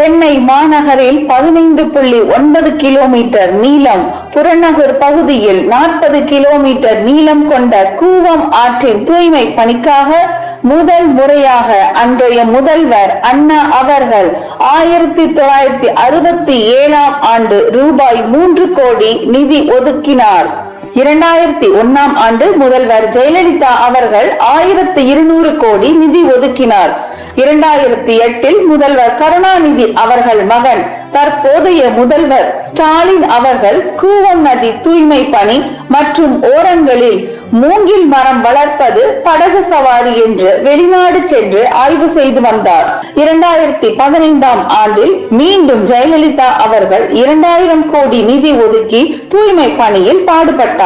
சென்னை மாநகரில் பதினைந்து புள்ளி ஒன்பது கிலோமீட்டர் நீளம் புறநகர் பகுதியில் நாற்பது கிலோமீட்டர் நீளம் கொண்ட கூவம் ஆற்றின் தூய்மை பணிக்காக முதல் முறையாக அன்றைய முதல்வர் அண்ணா அவர்கள் ஆயிரத்தி தொள்ளாயிரத்தி அறுபத்தி ஏழாம் ஆண்டு ரூபாய் மூன்று கோடி நிதி ஒதுக்கினார். இரண்டாயிரத்தி ஒன்னாம் ஆண்டு முதல்வர் ஜெயலலிதா அவர்கள் ஆயிரத்தி இருநூறு கோடி நிதி ஒதுக்கினார். இரண்டாயிரத்தி எட்டில் முதல்வர் கருணாநிதி அவர்கள் மகன் தற்போதைய முதல்வர் ஸ்டாலின் அவர்கள் கூவம் நதி தூய்மை பணி மற்றும் ஓரங்களில் மூங்கில் மரம் வளர்ப்பது படகு சவாரி என்று வெளிநாடு சென்று ஆய்வு செய்து வந்தார். இரண்டாயிரத்தி பதினைந்தாம் ஆண்டில் மீண்டும் ஜெயலலிதா அவர்கள் இரண்டாயிரம் கோடி நிதி ஒதுக்கி தூய்மை பணியில் பாடுபட்டார்.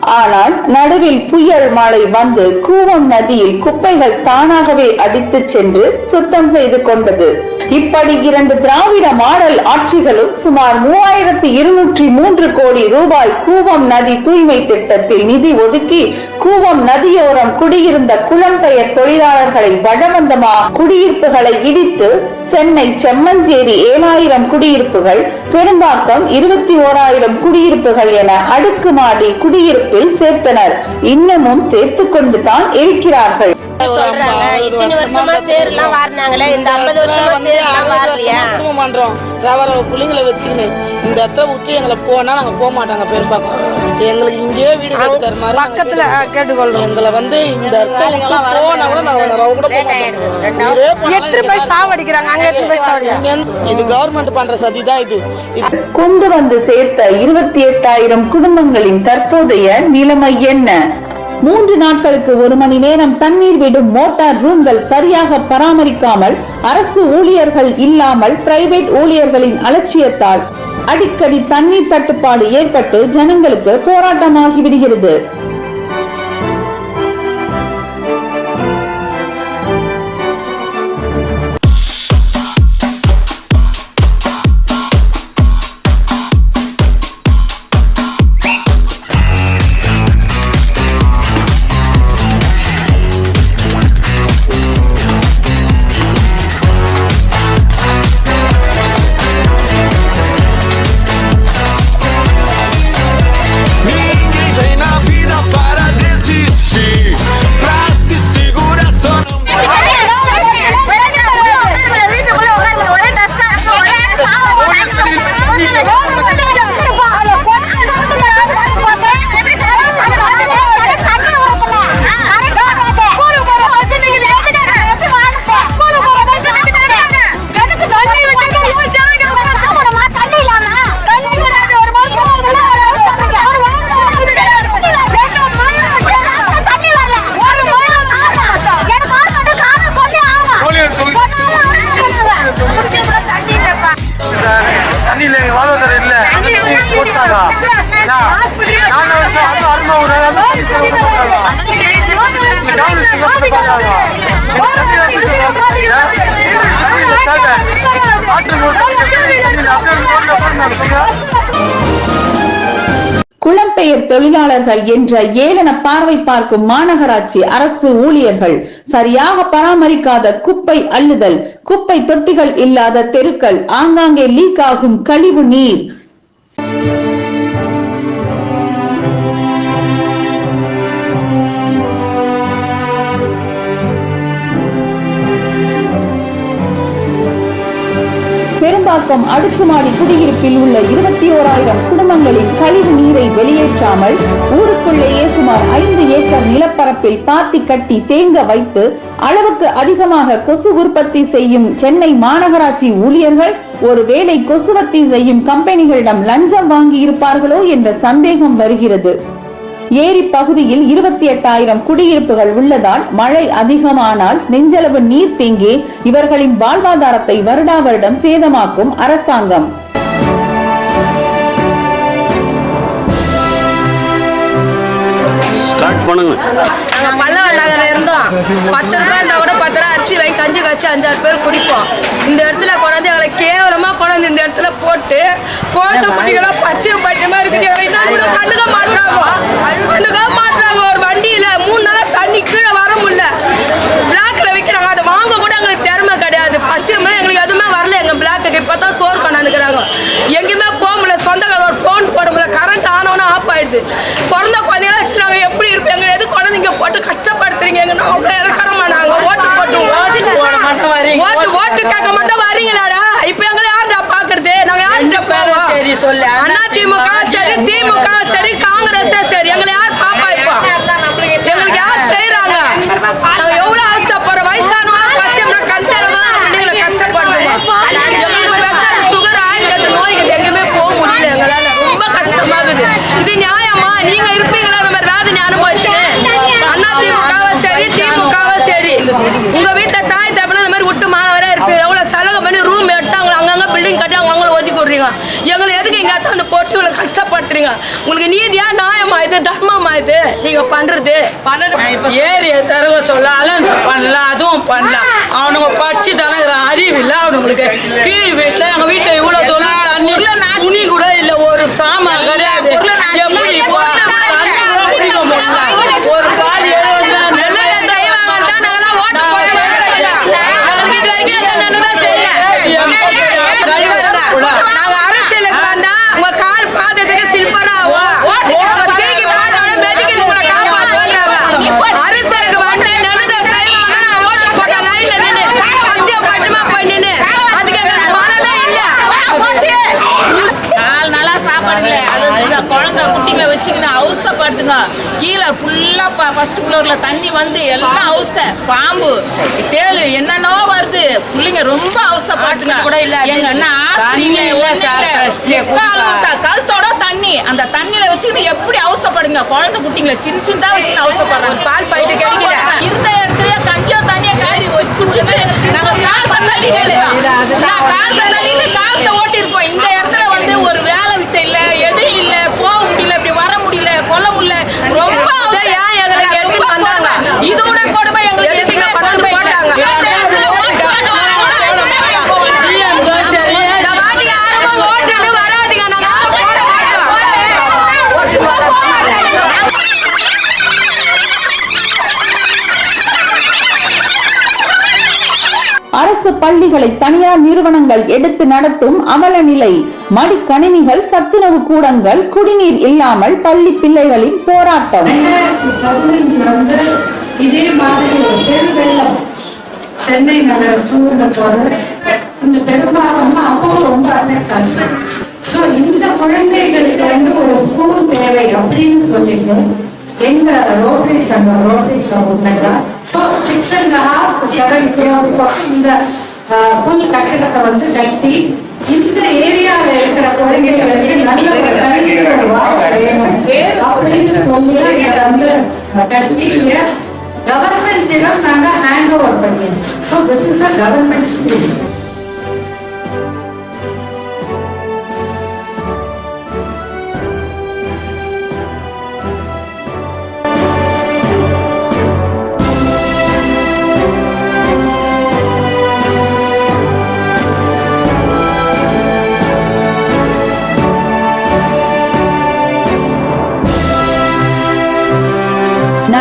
ஆனால் நடுவில் புயல் மழை வந்து கூவம் நதியில் குப்பைகள் தானாகவே அடித்துச் சென்று சுத்தம் செய்து கொண்டது. இப்படி இரண்டு திராவிட மாடல் ஆட்சிகளும் சுமார் மூவாயிரத்தி இருநூற்றி மூன்று கோடி ரூபாய் கூவம் நதி தூய்மை திட்டத்தில் நிதி ஒதுக்கி கூவம் நதியோரம் குடியிருந்த குளம்பெயர் தொழிலாளர்களை பலவந்தமாக குடியிருப்புகளை இடித்து சென்னை செம்மஞ்சேரி ஏழாயிரம் குடியிருப்புகள் பெரும்பாக்கம் இருபத்தி ஓராயிரம் குடியிருப்புகள் என அடுக்குமாடி குடியிருப்பில் சேர்த்தனர். இன்னமும் சேர்த்துக் கொண்டுதான் இருக்கிறார்கள். சொல்றாங்க. இத்தனை வருஷமா சேர்லாம் வாரினாங்களே இந்த ஐம்பது வருஷமா சேர்லாம் வாரலையா குடும்பம் பண்றோம். ரவர பிள்ளைங்களை வச்சுக்கின்னு இந்த இடத்த விட்டு எங்களை போனா நாங்க போக மாட்டாங்க பெரும்பாக்கம் எங்களுக்கு இங்கேயே வீடு கட்டி தருமாறு பக்கத்துல கேட்டுக்கொள்றோம். எங்களை வந்து இந்த இடத்த விட்டு போனா கூட நாங்க ரவ கூட போக மாட்டோம். ஊரே எத்தனை போய் சாவடிக்கிறாங்க அங்க எத்தனை போய் சாவடிக்கிறாங்க இங்க இது கவர்மெண்ட் பண்ற சதி தான் இது. இது கொண்டு வந்து சேர்த்த இருபத்தி எட்டாயிரம் குடும்பங்களின் தற்போதைய நிலைமை என்ன? மூன்று நாட்களுக்கு ஒரு மணி நேரம் தண்ணீர் விடும் மோட்டார் ரூம்கள் சரியாக பராமரிக்காமல் அரசு ஊழியர்கள் இல்லாமல் பிரைவேட் ஊழியர்களின் அலட்சியத்தால் அடிக்கடி தண்ணீர் தட்டுப்பாடு ஏற்பட்டு ஜனங்களுக்கு போராட்டமாகி விடுகிறது. குளம்பெயர் தொழிலாளர்கள் என்ற ஏளன பார்வை பார்க்கும் மாநகராட்சி அரசு ஊழியர்கள் சரியாக பராமரிக்காத குப்பை அள்ளுதல் குப்பை தொட்டிகள் இல்லாத தெருக்கள் ஆங்காங்கே லீக் ஆகும் கழிவு நீர். பெரும்பாக்கம் அடுக்குமாடி குடியிருப்பில் உள்ள இருபத்தி ஓராயிரம் குடும்பங்களின் கழிவு நீரை வெளியேற்றாமல் ஊருக்குள்ளேயே சுமார் ஐந்து ஏக்கர் நிலப்பரப்பில் பாத்தி கட்டி தேங்க வைத்து அளவுக்கு அதிகமாக கொசு உற்பத்தி செய்யும் சென்னை மாநகராட்சி ஊழியர்கள் ஒருவேளை கொசுவத்தி செய்யும் கம்பெனிகளிடம் லஞ்சம் வாங்கி இருப்பார்களோ என்ற சந்தேகம் வருகிறது. ஏரி பகுதியில் இருபத்தி எட்டாயிரம் குடியிருப்புகள் உள்ளதால் மழை அதிகமானால் நெஞ்சளவு நீர் தேங்கி இவர்களின் வாழ்வாதாரத்தை வருடா வருடம் சேதமாக்கும் அரசாங்கம். ஸ்டார்ட் பண்ணுங்க. நாங்க நகர்ல இருந்தோம். பத்து ரூபாய் அரிசி வாங்கி கஞ்சி காய்ச்சி அஞ்சாறு பேர் குடிப்போம். இந்த இடத்துல கொண்டாந்து எங்களை கேவலமாக கொண்டாந்து இந்த இடத்துல போட்டு போட்ட பிடிக்கலாம் பச்சை பட்டமாக இருக்குது. எங்களை கண்ணுக்க மாட்டுறாங்க கண்ணுக்க மாட்டுறாங்க ஒரு வண்டியில் மூணு நாளாக தண்ணி கீழே வர முடியல. பிளாக்கில் விற்கிறாங்க அதை வாங்க கூட எங்களுக்கு திறமை கிடையாது. பச்சை மாதிரி எங்களுக்கு எதுவுமே வரல. எங்கள் பிளாக்கு இப்போ தான் சோர் கொண்டாந்துக்கிறாங்க. எங்கேயுமே போக முடியல. சொந்த ஒரு ஃபோன் போட முடியல. கரண்ட் ஆனவொன்னே ஆஃப் ஆயிடுது. பிறந்த குழந்தைங்களாம் வச்சுருக்காங்க எப்படி இருப்பேன் எங்களை எது குழந்தைங்க போட்டு கஷ்டப்படுத்துறீங்க? எங்கள் நான் சொல்லு. அண்ணா திமுக சரி திமுக சரி காங்கிரஸ் சரி. எங்களை யார் பாப்பா இப்போ? எங்களுக்கு யார் செய்யறாங்க எவ்வளவு அவஸ்தைப்படுறோம் வயசானவங்க பச்சைமரம் கஷ்டம் பிள்ளைங்களை கஷ்டப்படுறோம் எங்களுக்கு pressure, சுகர் ஆயிரத்தி நோய்கள் எங்கேயுமே போக முடியல எங்களால ரொம்ப கஷ்டமாகுது இது நியாயமா நீங்க இருப்பீங்களா இந்த மாதிரி வேதனை அனுபவிச்சுன்னு அண்ணா திமுகவா சரி திமுகவா சரி உங்க வீட்டுல தாய் தப்பின இந்த மாதிரி விட்டு மாணவரே இருப்பீங்க எவ்வளவு செலவு பண்ணி ரூம் எடுத்து அவங்க அங்கங்க பில்டிங் கட்டி அவங்க அவங்கள ஒதுக்கி விடுறீங்க எங்களை எதுக்கு இங்க அந்த போட்டு இவ்வளவு கஷ்டப்படுத்துறீங்க உங்களுக்கு நீதியா நியாயமா இது தர்மமா இது? நீங்க பண்றது. ஏரிய தருவ சொல்ல அலன்ஸ் பண்ணலாம் அதுவும் பண்ணலாம் அவனுங்க படிச்சு தலைங்கிற அறிவு இல்ல அவனுங்களுக்கு. கீழ் வீட்டுல எங்க வீட்டுல இவ்வளவு தூரம் தண்ணி துணி கூட இல்ல ஒரு சாமான் கிடையாது எப்படி இப்போ தண்ணி கூட குடிக்க முடியல ஒரு பால் எழுபது ரூபா, நல்லதா செய்வாங்கன்னு தான் நாங்கெல்லாம் ஓட்டு போட வச்சோம். எங்களுக்கு இது வரைக்கும் எந்த நல்லதும் செய்யல. நாங்க அரசியலுக்கு வந்தா உங்க கால் பாதத்துக்கு சில்பனா ஆகும். அவங்க தூக்கி போட்டோட மெதுக்கிட்டு உங்களை காப்பாத்துவாங்க. அரசியலுக்கு வந்து நல்லதா செய்வாங்க, நாங்க ஓட்டு போட்ட லைன்ல நின்னு, பச்சையா பட்டுமா போய் நின்னு, அதுக்கு எங்களுக்கு மனமே இல்ல. நாலு நாளா சாப்பாடு இல்லை அது இந்த குழந்தை குட்டிங்களை வச்சுக்கின்னு அவஸ்தைப்படுத்துங்க கீழே ஃபுல்லாக ஃப்ளோர்ல தண்ணி வந்து எல்லாம் அவஸ்தை. பாம்பு. தேளு என்னென்னோ வருது. பிள்ளைங்க ரொம்ப அவஸ்தைப்படுத்துங்க கூட இல்ல. எங்க அண்ணா கழுத்தோட தண்ணி. அந்த தண்ணியில வச்சுக்கின்னு எப்படி அவஸ்தைப்படுங்க? குழந்தை குட்டிங்களை சின்ன சின்னதா வச்சுக்கின்னு அவஸ்தைப்படுறாங்க. ஒரு பால் பாக்கெட்டு கிடைக்கல. இருந்த இடத்துலயே கஞ்சியோ தண்ணியோ காய்ச்சி வச்சு குடிச்சிட்டு நாங்க காலத்தை தள்ளி நான் காலத்தை தள்ளின்னு காலத்தை ஓட்டி இருப்போம் இந்த இடத்துல வந்து ஒரு அரசு பள்ளிகளை தனியார் நிறுவனங்கள் எடுத்து நடத்தும் அவல நிலை. மடிக்கணினிகள் சத்துணவு கூடங்கள் குடிநீர் இல்லாமல் பள்ளி பிள்ளைகளின் போராட்டம். இதே மாதிரி பெருவெள்ளம் சென்னை நகர சூழ்நிலை போது இந்த பெரும்பாலும் அப்பவும் ரொம்ப அஃபெக்ட் ஸோ இந்த குழந்தைகளுக்கு வந்து ஒரு ஸ்கூல் தேவை அப்படின்னு சொல்லிட்டு எங்க ரோட்டரி சங்கம் rotary club Madras six and half seven kilometre இந்த புது கட்டிடத்தை வந்து கட்டி இந்த ஏரியாவில் இருக்கிற குழந்தைகளுக்கு நல்ல ஒரு கல்வியோட வாய்ப்பு வேணும் அப்படின்னு சொல்லி இதை வந்து கட்டி கவர்மெண்ட்டிடம் நாங்க ஹேண்ட் ஓவர் பண்ணியிருக்கோம் so this is a government school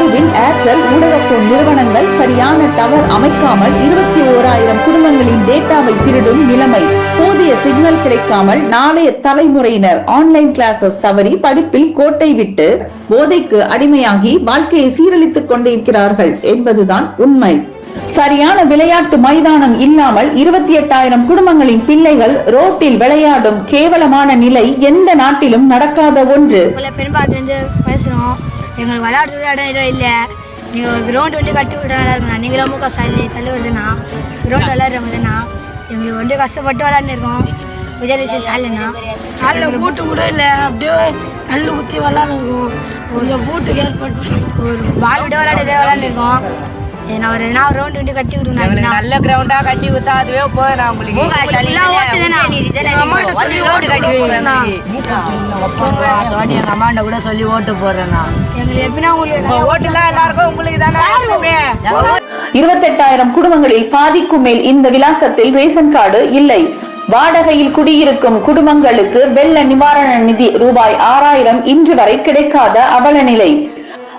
நடுவில் ஏர்டெல் ஊடகப்போன் நிறுவனங்கள் சரியான டவர் அமைக்காமல் இருபத்தி ஓராயிரம் குடும்பங்களின் டேட்டாவை திருடும் நிலைமை. போதிய சிக்னல் கிடைக்காமல் நாளைய தலைமுறையினர் ஆன்லைன் கிளாஸஸ் தவறி படிப்பில் கோட்டை விட்டு போதைக்கு அடிமையாகி வாழ்க்கையை சீரழித்துக் கொண்டிருக்கிறார்கள் என்பதுதான் உண்மை. சரியான விளையாட்டு மைதானம் இல்லாமல் இருபத்தி எட்டாயிரம் குடும்பங்களின் பிள்ளைகள் ரோட்டில் விளையாடும் கேவலமான நிலை எந்த நாட்டிலும் நடக்காத ஒன்று. உங்களை பெரும்பாத்துலேருந்து பேசுகிறோம் எங்களுக்கு விளையாட்டு இடம் இடம் இல்லை. நீங்கள் கிரவுண்ட் வந்து கட்டி விட நல்லா இருக்கணும் நீங்களும் முக ஸ்டாலின் தள்ளி வருதுண்ணா கிரவுண்ட் விளையாடுறவங்கண்ணா எங்களுக்கு வந்து கஷ்டப்பட்டு விளையாண்டு இருக்கோம். விஜயலட்சுமி ஸ்டாலினா காலையில் பூட்டு கூட இல்லை. அப்படியே கல் குத்தி விளாண்டுருக்கோம் கொஞ்சம் பூட்டுக்கு ஏற்பட்டு ஒரு பால் விட விளையாடி விளையாண்டு இருக்கோம். நான் ஒரு நான் ரவுண்ட் வந்து கட்டி விடுறேன் நல்ல கிரவுண்டா கட்டி வித்தா அதுவே போதும் உங்களுக்கு. எல்லாம் ஓட்டுதுண்ணா எங்கள் அம்மாட்ட சொல்லி ஓட்டு கட்டி விடுறேண்ணா எங்க அம்மாண்ட கூட சொல்லி ஓட்டு போடுறேன்னா எங்களுக்கு எப்படின்னா உங்களுக்கு ஓட்டுலாம் எல்லாருக்கும் உங்களுக்கு தானே இருபத்தெட்டாயிரம் குடும்பங்களில் பாதிக்கும் மேல் இந்த விலாசத்தில் ரேஷன் கார்டு இல்லை. வாடகையில் குடியிருக்கும் குடும்பங்களுக்கு வெள்ள நிவாரண நிதி ரூபாய் ஆறாயிரம் இன்று வரை கிடைக்காத அவல நிலை.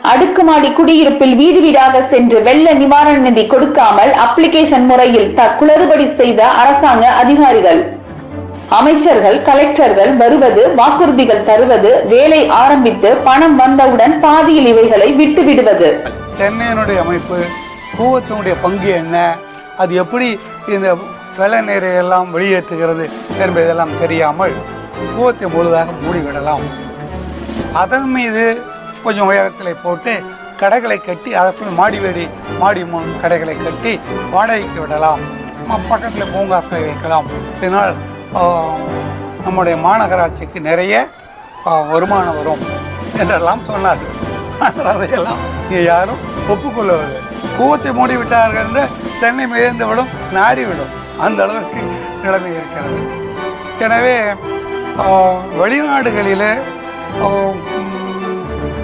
அடுக்குமாடி குடியிருப்பில் வீடு வீடாக சென்று வெள்ள நிவாரண நிதி கொடுக்காமல் அப்ளிகேஷன் முறையில் த குளறுபடி செய்த அரசாங்க அதிகாரிகள். அமைச்சர்கள் கலெக்டர்கள் வருவது வாக்குறுதிகள் தருவது வேலை ஆரம்பித்து பணம் வந்தவுடன் பாதியில் இவைகளை விட்டு விடுவது. சென்னையினுடைய அமைப்பு கூவத்தினுடைய பங்கு என்ன அது எப்படி இந்த வெள்ள நீரை எல்லாம் வெளியேற்றுகிறது என்பதெல்லாம் தெரியாமல் கூவத்தை முழுதாக மூடிவிடலாம். அதன் மீது கொஞ்சம் உயரத்தில் போட்டு கடைகளை கட்டி அதற்குள் மாடி வீடு மாடி கடைகளை கட்டி வாடகைக்கு விடலாம். பக்கத்தில் பூங்காக்களை வைக்கலாம். இதனால் நம்முடைய மாநகராட்சிக்கு நிறைய வருமானம் வரும் என்றெல்லாம் சொன்னார். ஆனால் அதையெல்லாம் இங்கே யாரும் ஒப்புக்கொள்ளவில்லை. கூவத்தை மூடிவிட்டார்கள் என்று சென்னை மிதந்து விடும் நாறிவிடும். அந்த அளவுக்கு நிலைமை இருக்கிறது. எனவே வெளிநாடுகளில் வெளிநாடுகளிலே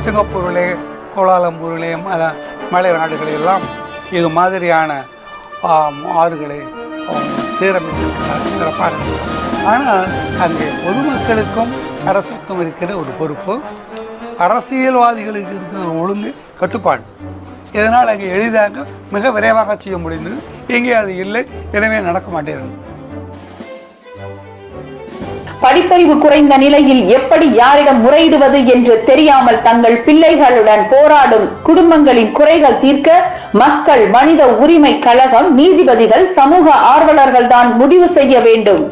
சிங்கப்பூரிலே கோலாலம்பூரிலே மல மலை நாடுகளெல்லாம் இது மாதிரியான ஆறுகளை ஆம், சீரமைத்திருக்கிறார் சிறப்பாக ஆனால் அங்கே பொதுமக்களுக்கும் அரசுக்கும் இருக்கிற ஒரு பொறுப்பு அரசியல்வாதிகளுக்கு இருக்கிற ஒழுங்கு கட்டுப்பாடு. இதனால் அங்கே எளிதாக மிக விரைவாக செய்ய முடிந்தது. இங்கே அது இல்லை எனவே நடக்க மாட்டேன். படிப்பறிவு குறைந்த நிலையில் எப்படி யாரிடம் முறையிடுவது என்று தெரியாமல் தங்கள் பிள்ளைகளுடன் போராடும் குடும்பங்களின் குறைகள் தீர்க்க மக்கள் மனித உரிமை கழகம் நீதிபதிகள் சமூக ஆர்வலர்கள் தான் முடிவு செய்ய வேண்டும்.